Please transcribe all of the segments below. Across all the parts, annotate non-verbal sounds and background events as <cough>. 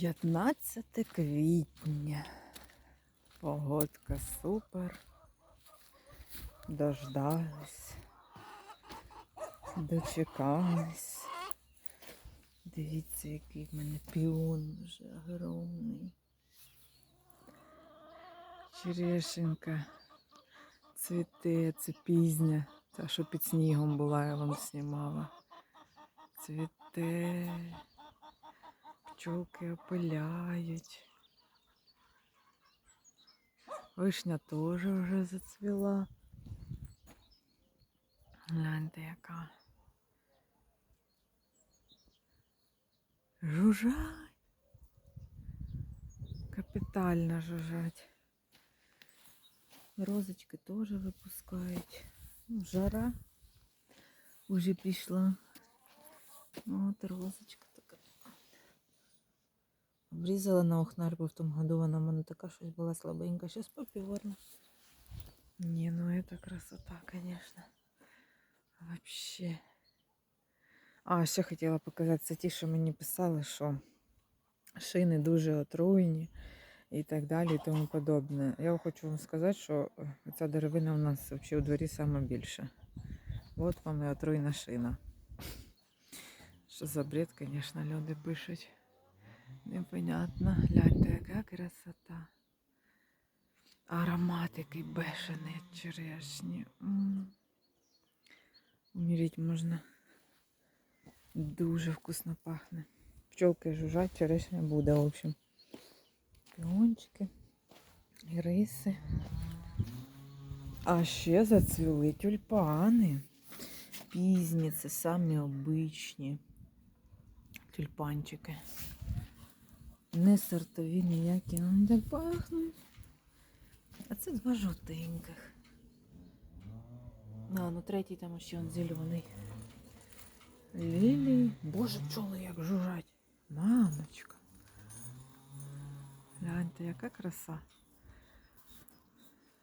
15 квітня. Погодка супер. Дождались. Дочекались. Дивіться, який в мене піон вже огромний. Черешенька цвіте, це пізня. Та, що під снігом була, я вам знімала. Цвіте. Пчолки опиляють. Вишня теж вже зацвіла. Гляньте, яка. Жужжать. Капітально жужжать. Розочки теж випускають. Ну, Жара вже пішла. От розочка така. Обрізала на охнар, бо в тому году вона в мене така щось була слабенька. Зараз попіорна. Ні, ну это красота, конечно. Вообще. А, ще хотіла показати це ті, що мені писали, що шини дуже отруйні і так далі, і тому подобне. Я хочу вам сказати, що ця деревина у нас взагалі у дворі саме більше. От вам і отруйна шина. Що за бред, звісно, люди пишуть. Непонятно. Гляньте, яка красота. Аромат який бешений черешні. Уміріть можна. Дуже вкусно пахне. Пчолки жужжать, черешня буде, в общем. Піончики, іриси. А ще зацвіли тюльпани. Пізні, це самі обичні тюльпанчики. Не сортові ніякі, вони так пахнуть. А це два жовтеньких. А, ну третій там ще он зелений. Лілії. Боже, пчоли як жужжать. Мамочка. Гляньте, яка краса.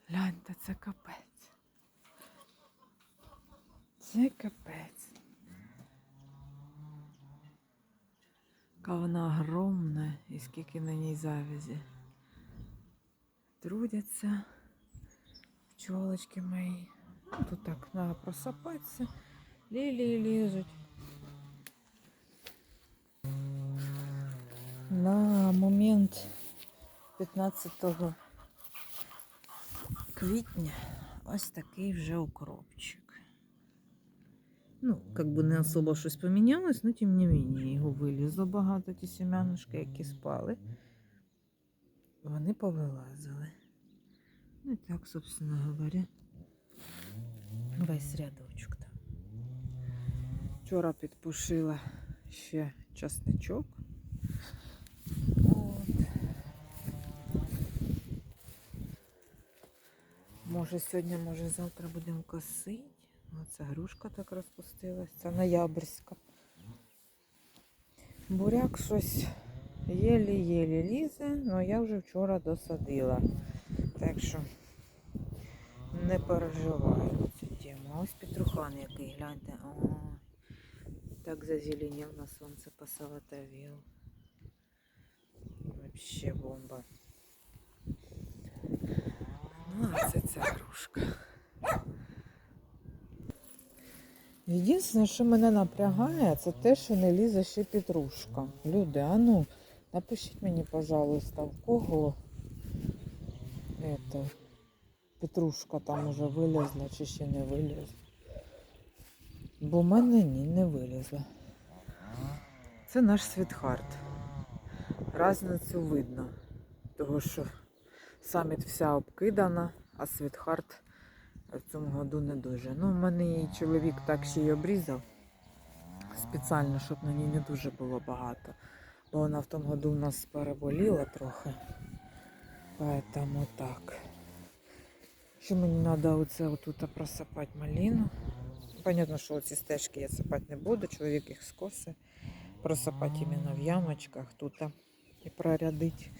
Гляньте, це капець. Це капець. Яка вона огромна і скільки на ній завязі. Трудяться пчолочки мої. Ну, Тут так треба просапатися. Лілії лізуть. На момент 15 квітня ось такий вже укропчик. Ну, как бы не особо щось помінялось, но тим не менее його вилізло багато, ті сім'янушки, які спали. Вони повилазили. Ну так, собственно говоря, весь рядочок там. Вчора підпушила ще часничок. От. Може сьогодні, може завтра будемо косити. Оце грушка так розпустилась, це ноябрьська. Буряк щось єлі-єлі лізе, але я вже вчора досадила. Так що не переживаю цю тему. Ось петрухан який, гляньте. О, так зазеленів на сонце посолотовів. Вообще бомба. Ну, а це ця грушка. Єдине, що мене напрягає, це те, що не лізе ще петрушка. Люди, а ну, напишіть мені, пожалуйста, в кого это, петрушка там уже вилізла чи ще не вилізла. Бо в мене ні, не вилізла. Це наш світхарт. Разницю видно. Того, що саміт вся обкидана, а світхарт в цьому году не дуже. Ну, в мене її чоловік так ще й обрізав спеціально, щоб на ній не дуже було багато. Бо вона в тому году у нас переболіла трохи. Поэтому так. Ще мені треба оце отут просипати малину. Понятно, що ці стежки я сипати не буду, чоловік їх скоси. Просипати іменно в ямочках тут і прорядити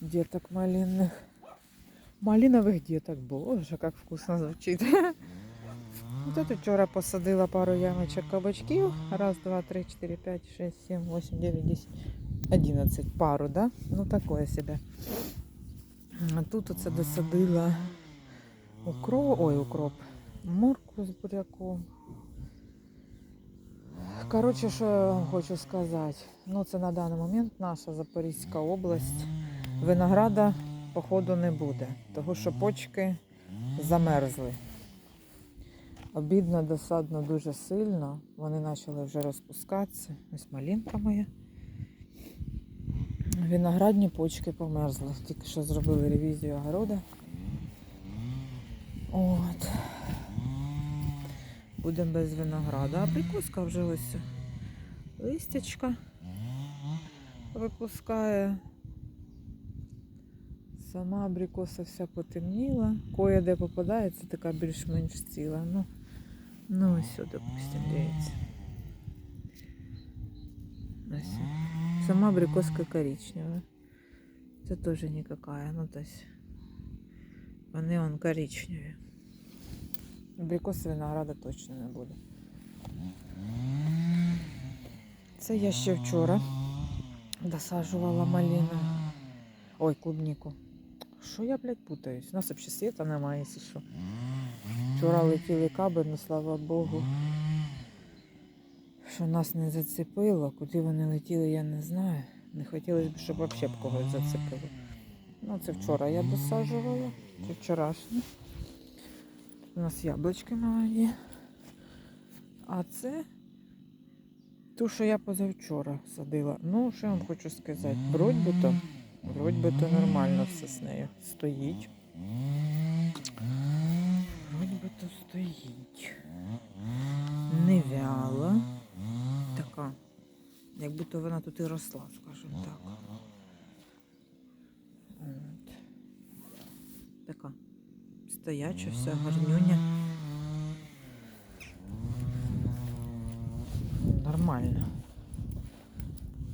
діток малинних. Малинових діток, боже, як вкусно звучить. <laughs> Это вчора посадила пару ямочок кабачків. Раз, два, три, чотири, п'ять, шесть, сім, восемь, дев'ять, десять. 11 пару, да? Ну такое себе. А тут оце досадила укроп, ой, укроп, морку з буряком. Коротше, що я вам хочу сказати. Ну, це на даний момент наша Запорізька область. Винограда, походу, не буде, тому що почки замерзли. Обідно, досадно дуже сильно. Вони почали вже розпускатися. Ось малинка моя. Виноградні почки померзли. Тільки що зробили ревізію огорода. От. Будемо без винограда. А прикуска вже ось листячка випускає. Сама абрикоса вся потемніла. Коя де попадається, така більш-менш ціла. Ну, ну ось, сюди, допустим, дивіться. Ось. Сама абрикоска коричнева. Це теж никакая. Ну, то есть вони он коричневі. Абрикоси винограда точно не буде. Це я ще вчора досаджувала малину. Ой, клубніку. Що я, блядь, путаюсь? У нас взагалі світа немає, якщо що. Вчора летіли каби, ну слава Богу. Що нас не зацепило. Куди вони летіли, я не знаю. Не хотілося б, щоб взагалі б когось зацепило. Ну, це вчора я досаджувала. Це вчорашнє. У нас яблучки молоді. А це ту, що я позавчора садила. Ну, що я вам хочу сказати, вроді би то, вроді би то нормально все з нею стоїть. Вроді би то стоїть. Не вяла. Така. Як будто вона тут і росла, скажімо так. От. Така. Стояча, вся гарнюня.